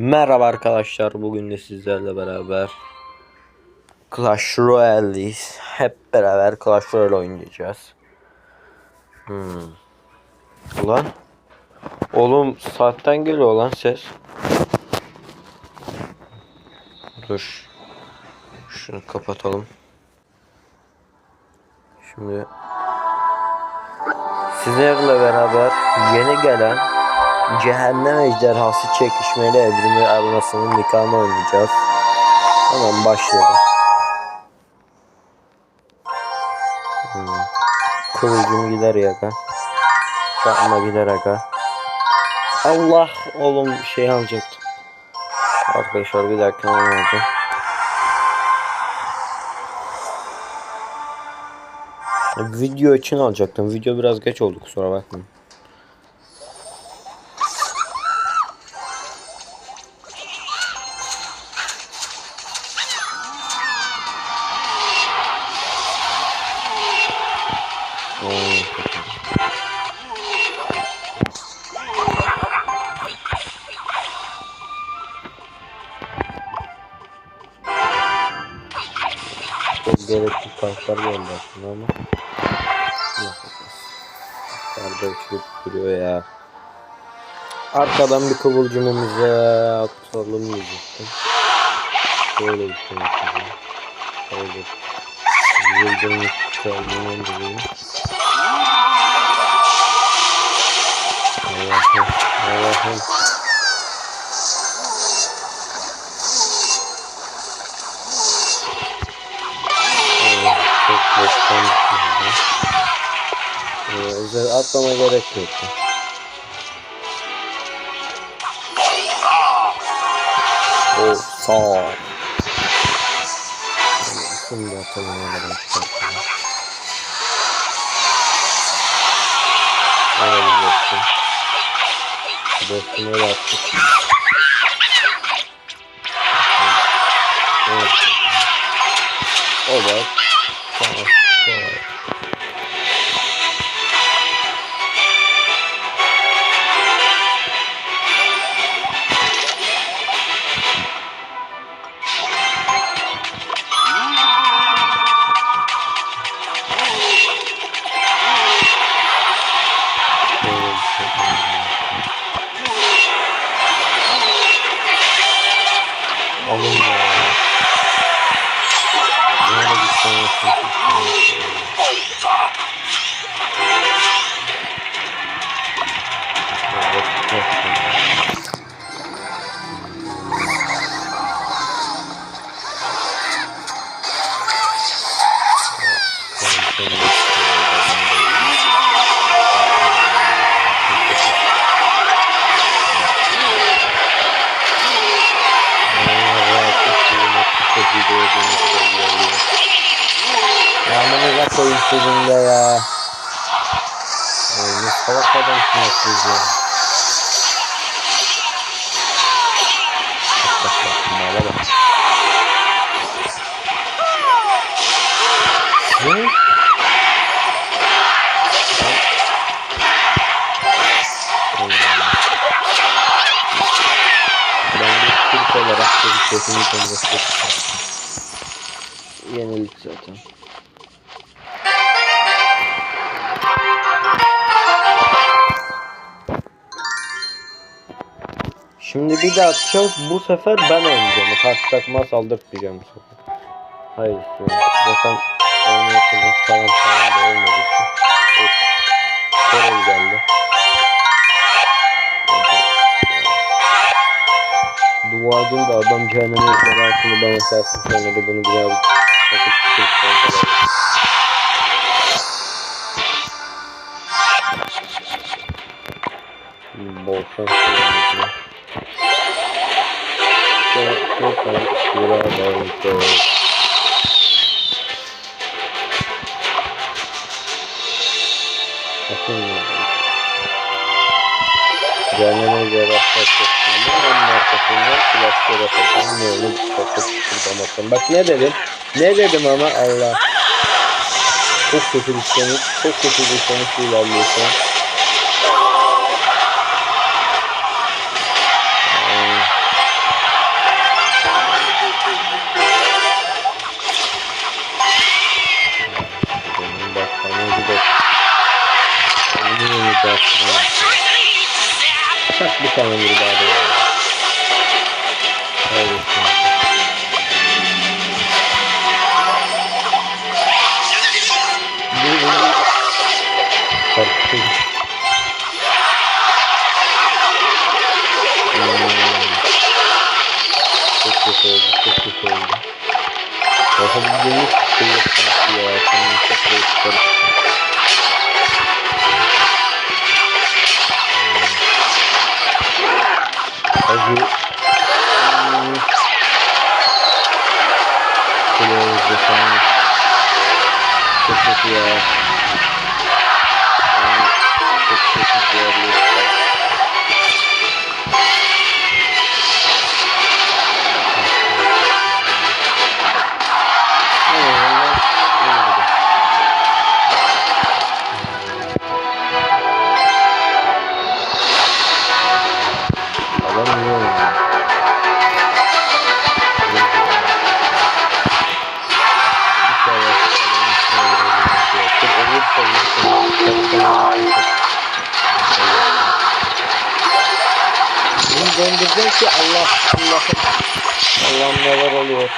Merhaba arkadaşlar. Bugün de sizlerle beraber Clash Royale'deyiz. Hep beraber Clash Royale oynayacağız. Hmm. Ulan. Oğlum saatten geliyor lan ses. Dur. Şunu kapatalım. Şimdi sizlerle beraber yeni gelen Cehennem Ejderhası çekişmeli evrimi arenasının nikahını oynayacağız. Hemen başlayalım. Hmm. Kıvılcım gider yaga. Çakma gider aga. Allah oğlum şey alacaktım. Arkadaşlar bir dakika ne olacak? Video için alacaktım. Video biraz geç oldu kusura bakmayın. Arkadan bir kıvılcımımıza atalım diyecektim. Şöyle bir şey. Şöyle yıldırım çalmamın dolayı. Allah'ım, Allah'ım. Çok boktan bir şey. Ee, özel atlama gerek yok. Sağ. Şimdi atalım oradan çıkartalım. Dostum. Dostum öyle attık. Evet. O da tamam. Koyun sizin de ya. Oy, ne salak adamsınız siz ya. Bak bak bak mala bak. Ne? Oy. Ben bir Türk olarak bir kesinlikle destek çıkarttım. Yenilik zaten. Şimdi bir daha atacağız. Bu sefer ben oynayacağım. Karşı takıma saldırtmayacağım bu sefer. Hayır. Zaten oynayışımız falan falan da olmadığı için. Evet. Geldi. Dua edin de adam cehenneme ejderhasını bana sersin sonra da bunu biraz takıp çıkıp sonra Bol şans diliyorum. Çok çok çok çok Bakın ya. Cehenneme cerrahlar çektiğinde onun arkasından. Ne öyle çok şuradan bakın. Bak ne dedim? Ne dedim ama Allah. Çok kötü bir sonuç. Çok kötü bir sonuç ilerliyor tane vur bari ya. Kaybettim. Bu bu Korktum. Hmm. Çok kötü oldu, çok kötü oldu. Yapabileceğimiz bir şey yok sanki ya. Çok kötü zorluyor. Adam iyi döndüreceğim ki Allah Allah'ım Allah'ım neler oluyor.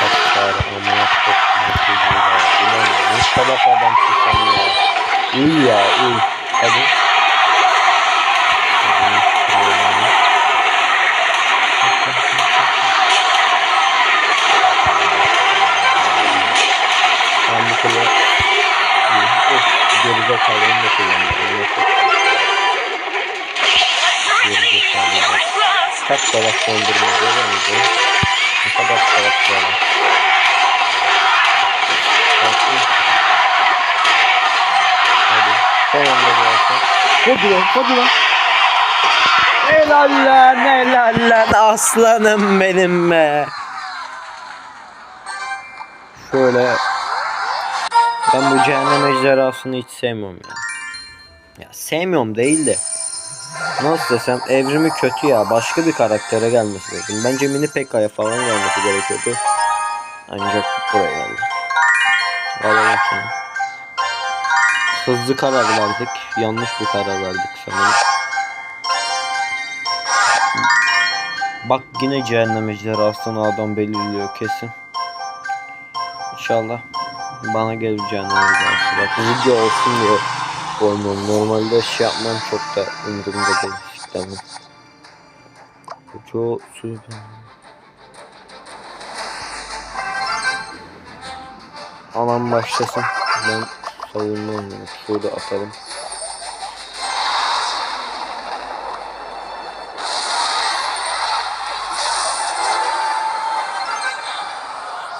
Hatta amına koyayım çocuğu ya. Bu ne ya? Ne salak adam çıkan ya. Uy ya uy. Hadi. Gerizekalı onu da gerizekalı. Kaç salak döndürme görüyor musun? Kadar salak. Bakın. Hadi. Son anda gelsin. Hadi lan hadi lan. Helal lan helal lan aslanım benim be. Şöyle ben bu cehennem ejderhasını hiç sevmiyorum ya. Ya sevmiyorum değil de. Nasıl desem evrimi kötü ya. Başka bir karaktere gelmesi lazım. Bence Mini Pekka'ya falan gelmesi gerekiyordu. Ancak buraya geldi. Alalım şunu. Hızlı karar verdik. Yanlış bir karar verdik sanırım. Bak yine cehennem ejderhasını adam belirliyor kesin. İnşallah bana cehennem ejderhası. Bak video olsun diye oynuyorum. Normalde şey yapmam çok da umurumda değil. Tamam. Çok süper. Alan başlasın. Ben savunma oynuyorum. Şurada atalım.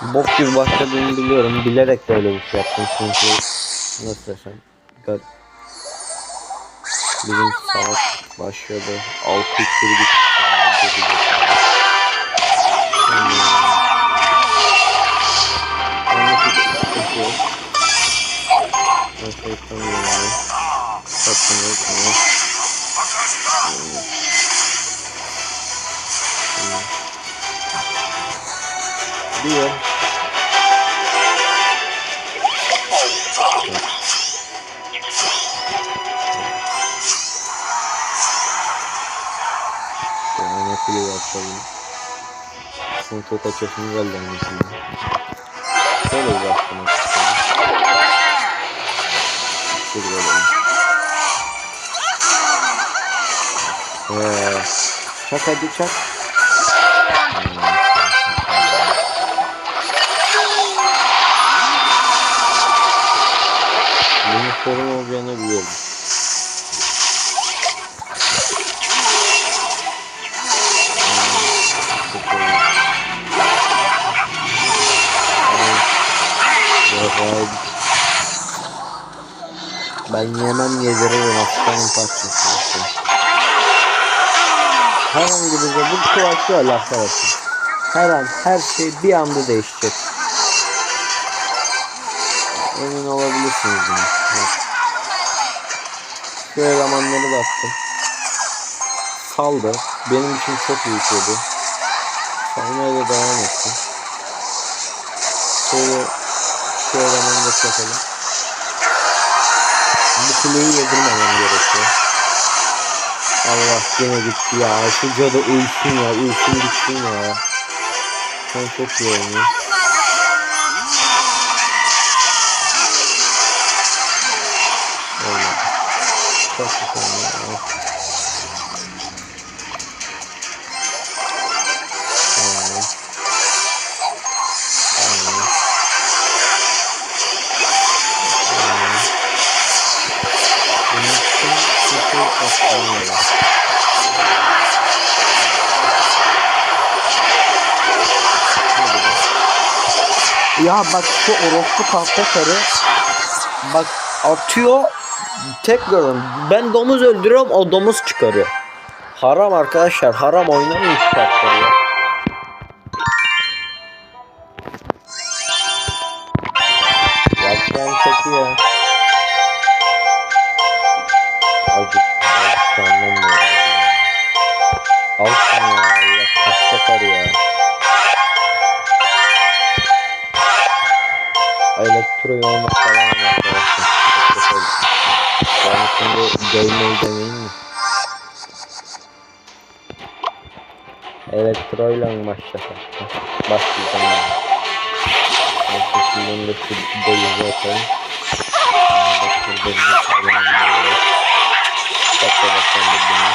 Bok gibi başladığını biliyorum. Bilerek böyle bir şey yaptım çünkü nasıl desem bizim savaş başladı. 6 iksiri gitti. Diyor. Yapalım. Son çok açasını geldi annesine. Şöyle istedim. Şurada olalım. Eee. Çak hadi çak. Bunun sorun olacağını biliyorum. Ben yemem yediririm aslanın parçası. Herhangi bir de bu kulaç şöyle arkadaşlar. Her an her şey bir anda değişecek. Emin olabilirsiniz bunu. Bak. Şu elemanları da attım. Saldı. Benim için çok iyi şeydi. Savunmaya da devam etsin. Şöyle şu elemanı da çakalım. kuleyi yedirmemem gerekiyor. Allah yine gitti ya. Şu cadı ölsün ya. Ölsün gitsin ya. Sen çok iyi oynuyor. Olmadı. Çok güzel oynuyor. Ya bak şu orospu tahta karı bak atıyor tekrar ben domuz öldürüyorum o domuz çıkarıyor. Haram arkadaşlar haram oynamayın şu kartları ya. Başlayacağım ben. Neyse şimdi de şu doluzu atalım. Bak burada bir alanında var. Dakika bakalım bunu.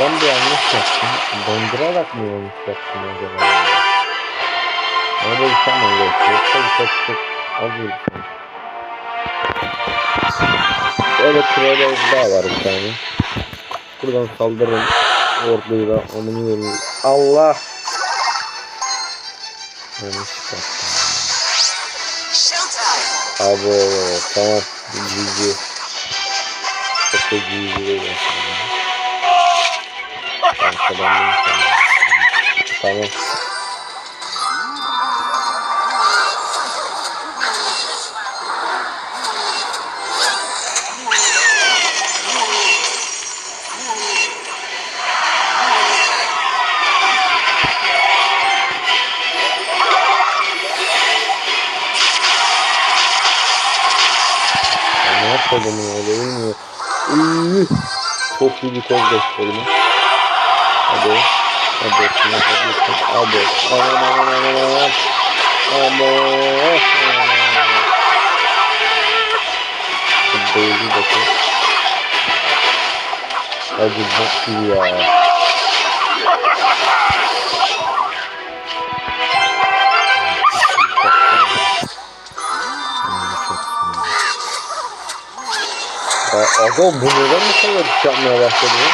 Ben bir yanlış yaptım. Dondurarak mı yanlış yaptım acaba? Öyle bir şey mi gerekiyor? Çok çok çok az bir şey. Öyle trailer daha var bir tane. Buradan saldırın. Orduyla onu yiyorum. Allah! Yanlış yaptım. Abo tamam. GG. Çok da GG değil aslında. Arkadan Tamam. Çok iyi bir koz gösterimi. Hadi. Hadi. Hadi. Hadi. Aman aman aman aman. Aman. Beyzi bakın. Hadi bak iyi ya. Aa, Aga bu neden bu kadar yapmaya başladı? ya?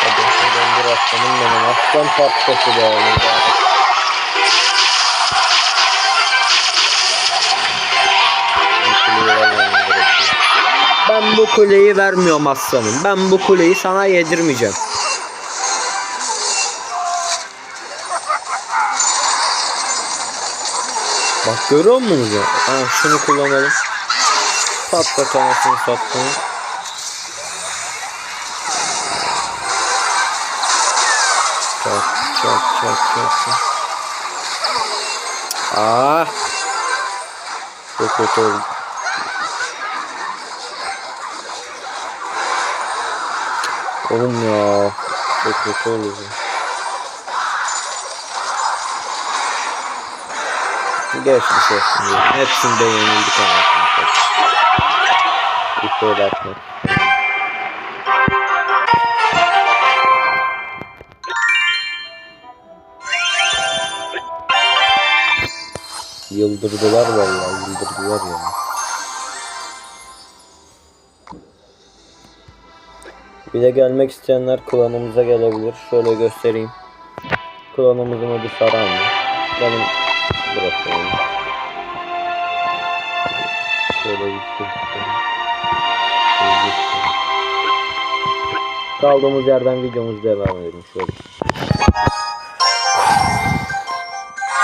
Hadi hadi bir aslanım benim aslan parçası vermem gerekiyor. Ben bu kuleyi vermiyorum aslanım. Ben bu kuleyi sana yedirmeyeceğim. Bak görüyor musunuz ya? Ha, şunu kullanalım. Patlat anasını sattığını. Çak çak çak çak çak. Aa. Çok kötü oldu. Oğlum ya. Çok kötü oldu. Geçmiş olsun diyorum. Hepsinde yenildik anasını. Bir şey atmak. Yıldırdılar vallahi yıldırdılar ya. Bir de gelmek isteyenler klanımıza gelebilir. Şöyle göstereyim. Klanımızın adı Saran. Benim burası yani. Şöyle bir bir. Kaldığımız yerden videomuz devam edelim şöyle.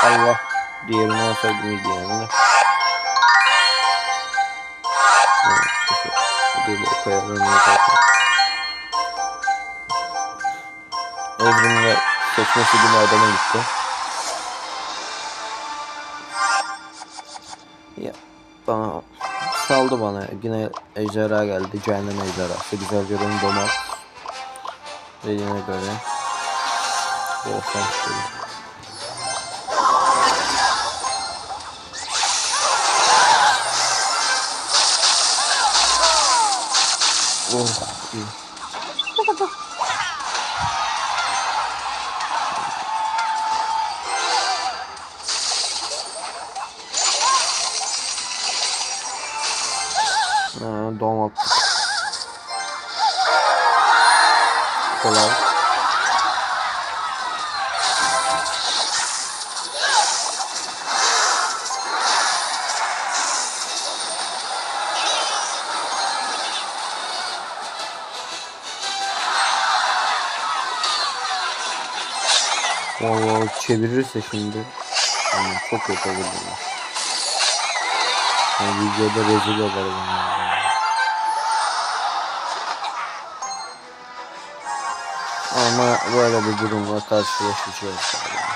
Allah diğerini alsaydım iyiydi yani de. koyarım ya zaten. Evrimle seçmesi gibi adama gitti. Saldı bana. Yine ejderha geldi. Cehennem ejderhası. Güzel görün domat. Dediğine göre. Volkan istedim. Oh iyi. Vallahi çevirirse şimdi yani çok kötü olur bunlar. Yani videoda rezil eder bunlar. Ama böyle bir durumla karşılaşacağız. galiba.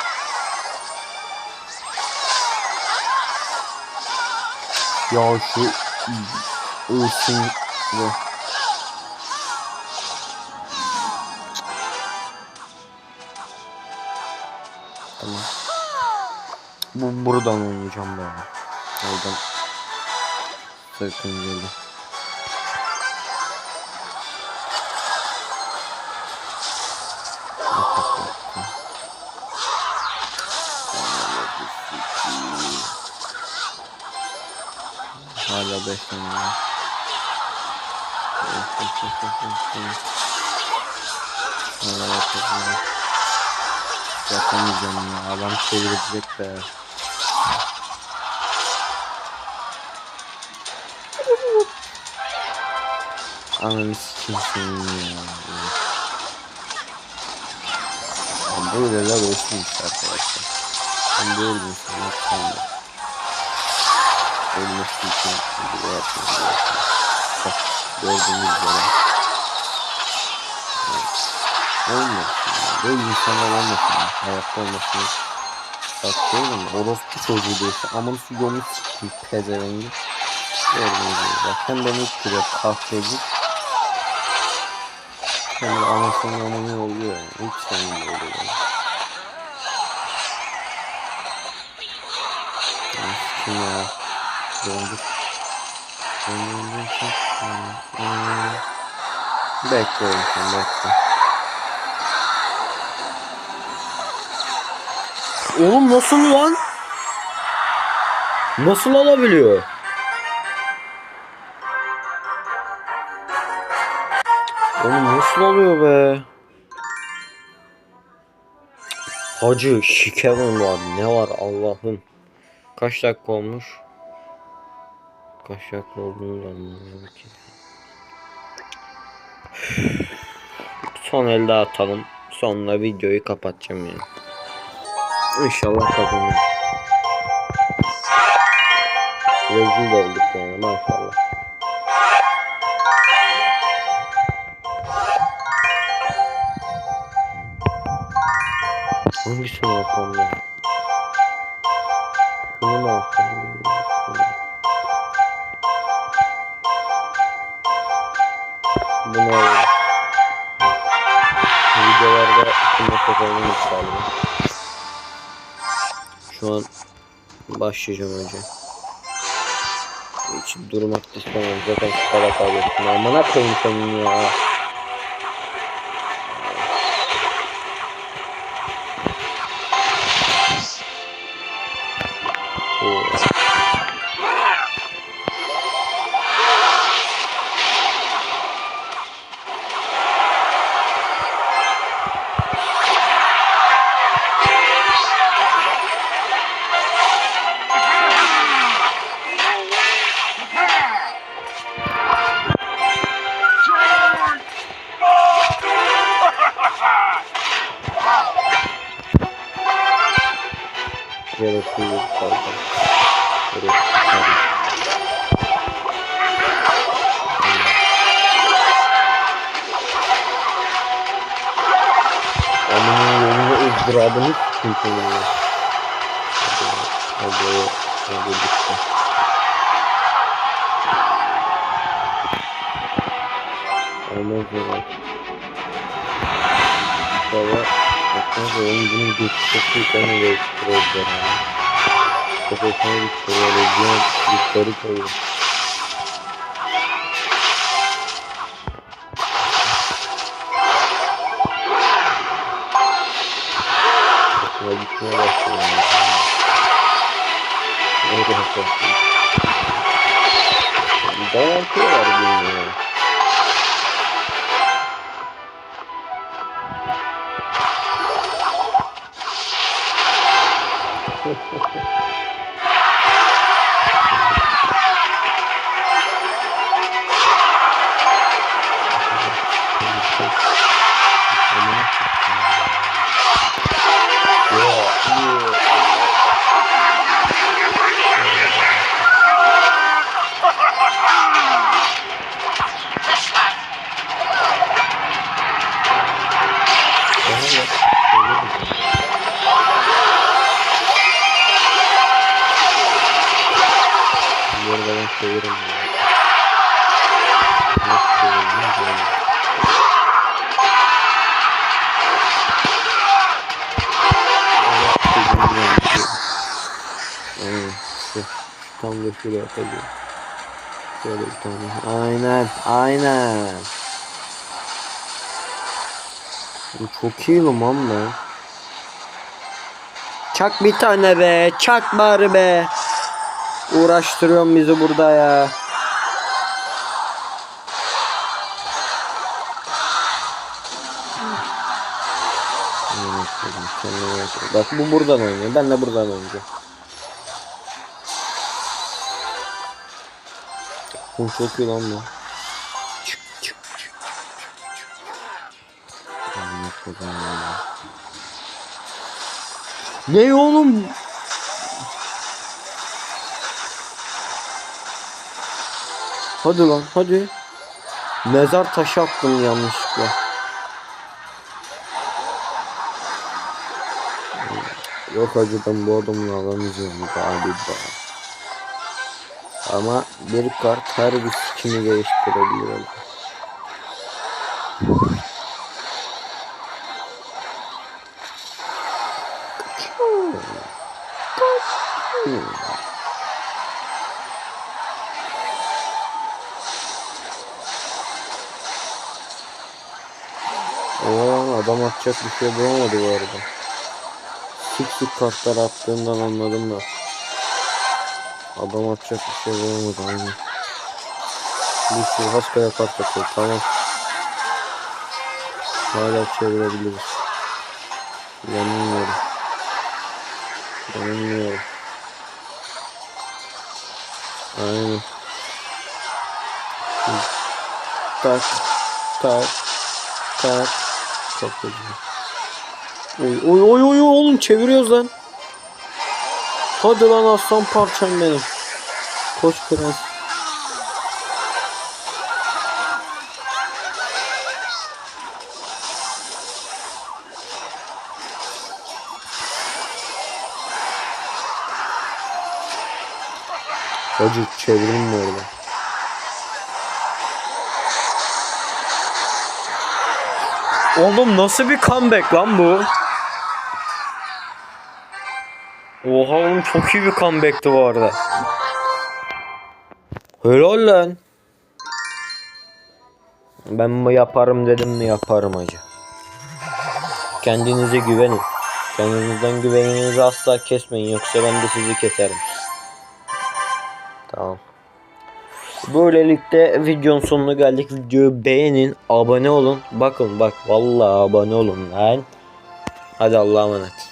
Ya şu ırsın bu. Bu buradan oynayacağım ben. Oradan sakıncalı. Hala 5 tane var. Hala. Yapamayacağım ya. Adam çevirecek de. Ananı sikeyim senin ya. Ya Böyleler olsun işte arkadaşlar. Ben böyle bir insanım. Sandım. Ölmesi için bu yapıyorum. Bak gördüğünüz üzere. Olmasın ya. Böyle insanlar olmasın ya. Hayatta olmasın. Bak gördün mü? Orospu çocuğu diyor işte. Aman su yolunu sikeyim pezevengi. Gördüğünüz gibi. Bak hem beni ittiriyor kahveci. Hem de anasının amını yolluyor yani. Hiç senin de oluyor yani. Ya sikim ya. Dondur. Dondur çok. Bekle oğlum sen bekle. Oğlum nasıl lan? Nasıl olabiliyor? Oğlum nasıl oluyor be? Hacı şikeron var ne var Allah'ım. Kaç dakika olmuş? Kaç dakika olduğunu da anlamıyorum ki. Son elde atalım. Sonra videoyu kapatacağım yani. İnşallah kazanırız. Rezil olduk yani maşallah. Hangisini alsam ya? Şunu mu alsam? Bunu alayım. Videolarda şunu koyalım galiba. Şu an başlayacağım önce. Hiç durmak istemiyorum. Zaten şu para kaybettim. Koyayım senin ya. Izdırabını sıkıntı oluyor. Hadi, hadi, hadi bitti. Olmaz ya. Valla bakmaz ya onun bunu geçecekten de değiştiriyorlar yani. Kafasına gitti böyle bir yukarı koyuyor. Hoşuma gitmeye başladı. yani. Ne kadar korktum. Dayantılar bilmiyorum. Ya, Tam da şuraya atacağım. Şöyle bir tane. Aynen. Aynen. Bu çok iyi lan be. Çak bir tane be. Çak bari be. Uğraştırıyorsun bizi burada ya. Bak bu buradan oynuyor. Ben de buradan oynayacağım. Bu çok lan bu. Çık çık çık. Ne oğlum? Hadi lan hadi. Mezar taşı attım yanlışlıkla. Yok hacı ben bu adamla alamayacağım galiba. Ama bir kart her bir sikimi değiştirebilir. Oo, adam atacak bir şey bulamadı bu arada. Sık sık kartlar attığından anladım da. Adam atacak bir şey bulamadı aynen. Bir sürü haskaya kart atıyor tamam. Hala çevirebiliriz. Yanılmıyorum. Yanılmıyorum. Aynen. Tak. Tak. Tak. Çok güzel. Oy oy oy oy oğlum çeviriyoruz lan. Hadi lan aslan parçam benim. Koş prens. Hacı çevirin mi orada? Oğlum nasıl bir comeback lan bu? Oha oğlum çok iyi bir comeback'ti bu arada. Helal lan. Ben bu yaparım dedim mi yaparım hacı. Kendinize güvenin. Kendinizden güveninizi asla kesmeyin yoksa ben de sizi keserim. Tamam. Böylelikle videonun sonuna geldik. Videoyu beğenin, abone olun. Bakın bak vallahi abone olun lan. Hadi Allah'a emanet.